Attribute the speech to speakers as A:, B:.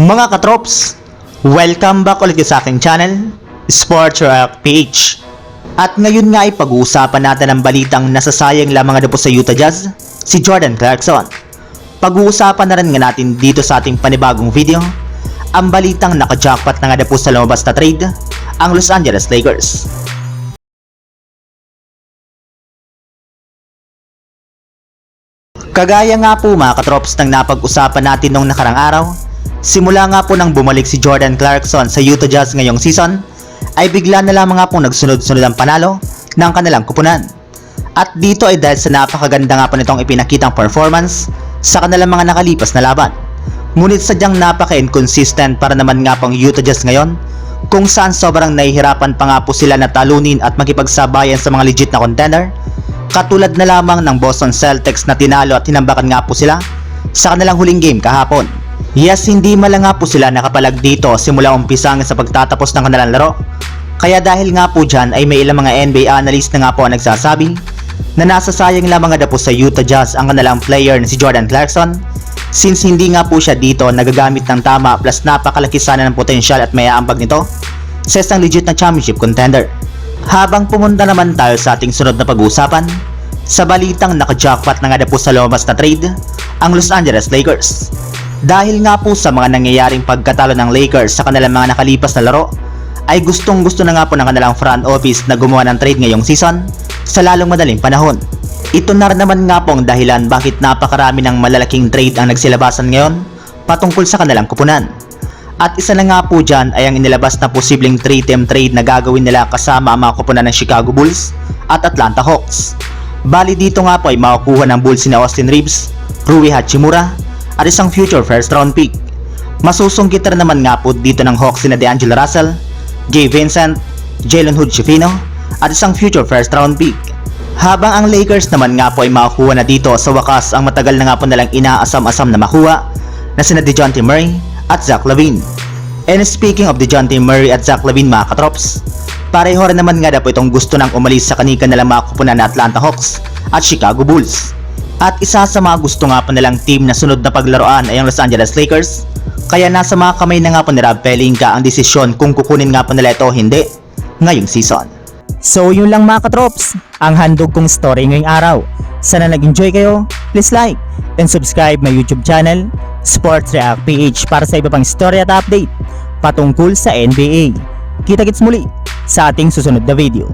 A: Mga katrops, welcome back ulit sa aking channel, Sports Rock PH. At ngayon nga ay pag-uusapan natin ang balitang nasasayang lamang na po sa Utah Jazz, si Jordan Clarkson. Pag-uusapan na rin nga natin dito sa ating panibagong video, ang balitang naka-jackpot na nga na po sa lumabas na trade, ang Los Angeles Lakers. Kagaya nga po mga katrops ng napag-usapan natin nung nakarang araw, simula nga po nang bumalik si Jordan Clarkson sa Utah Jazz ngayong season, ay bigla na lamang nga po nagsunod-sunod ang panalo ng kanilang kupunan. At dito ay dahil sa napakaganda nga po nitong ipinakitang performance sa kanilang mga nakalipas na laban. Ngunit sadyang napaka-inconsistent para naman nga pong Utah Jazz ngayon kung saan sobrang nahihirapan pa nga po sila na talunin at makipagsabayan sa mga legit na contender katulad na lamang ng Boston Celtics na tinalo at tinambakan nga po sila sa kanilang huling game kahapon. Yes, hindi malang nga po sila nakapalag dito simula umpisa sa pagtatapos ng kanilang laro. Kaya dahil nga po dyan ay may ilang mga NBA analyst na nga po ang nagsasabi na nasasayang lamang nga po sa Utah Jazz ang kanilang player na si Jordan Clarkson since hindi nga po siya dito nagagamit ng tama plus napakalaki sana ng potensyal at may aambag nito sa isang legit na championship contender. Habang pumunta naman tayo sa ating sunod na pag-uusapan, sa balitang naka-jackpot na nga po sa lumabas na trade, ang Los Angeles Lakers. Dahil nga po sa mga nangyayaring pagkatalo ng Lakers sa kanilang mga nakalipas na laro, ay gustong gusto na nga po ng kanilang front office na gumawa ng trade ngayong season sa lalong madaling panahon. Ito na naman nga po ang dahilan bakit napakarami ng malalaking trade ang nagsilabasan ngayon patungkol sa kanilang kupunan. At isa na nga po dyan ay ang inilabas na posibleng 3-team trade na gagawin nila kasama ang mga kupunan ng Chicago Bulls at Atlanta Hawks. Bali dito nga po ay makukuha ng Bulls ni Austin Reeves, Rui Hachimura at isang future first round pick. Masusungkit rin naman nga po dito ng Hawks na DeAngelo Russell, Jay Vincent, Jalen Hood Schifino at isang future first round pick. Habang ang Lakers naman nga po ay makukuha na dito sa wakas ang matagal na nga po nalang inaasam-asam na makuha na sina DeJounte Murray at Zach Lavine. And speaking of DeJounte Murray at Zach Lavine mga katrops, pareho rin naman nga na po itong gusto nang umalis sa kanika nilang mga kupunan na Atlanta Hawks at Chicago Bulls. At isa sa mga gusto nga po nilang team na sunod na paglaruan ay ang Los Angeles Lakers, kaya nasa mga kamay na nga po ni Rob Pelinka ang desisyon kung kukunin nga po nila ito o hindi ngayong season.
B: So yun lang mga katrops, ang handog kong story ngayong araw. Sana nag-enjoy kayo, please like and subscribe my YouTube channel, Sports React PH para sa iba pang story at update patungkol sa NBA. Kita-kits muli sa ating susunod na video.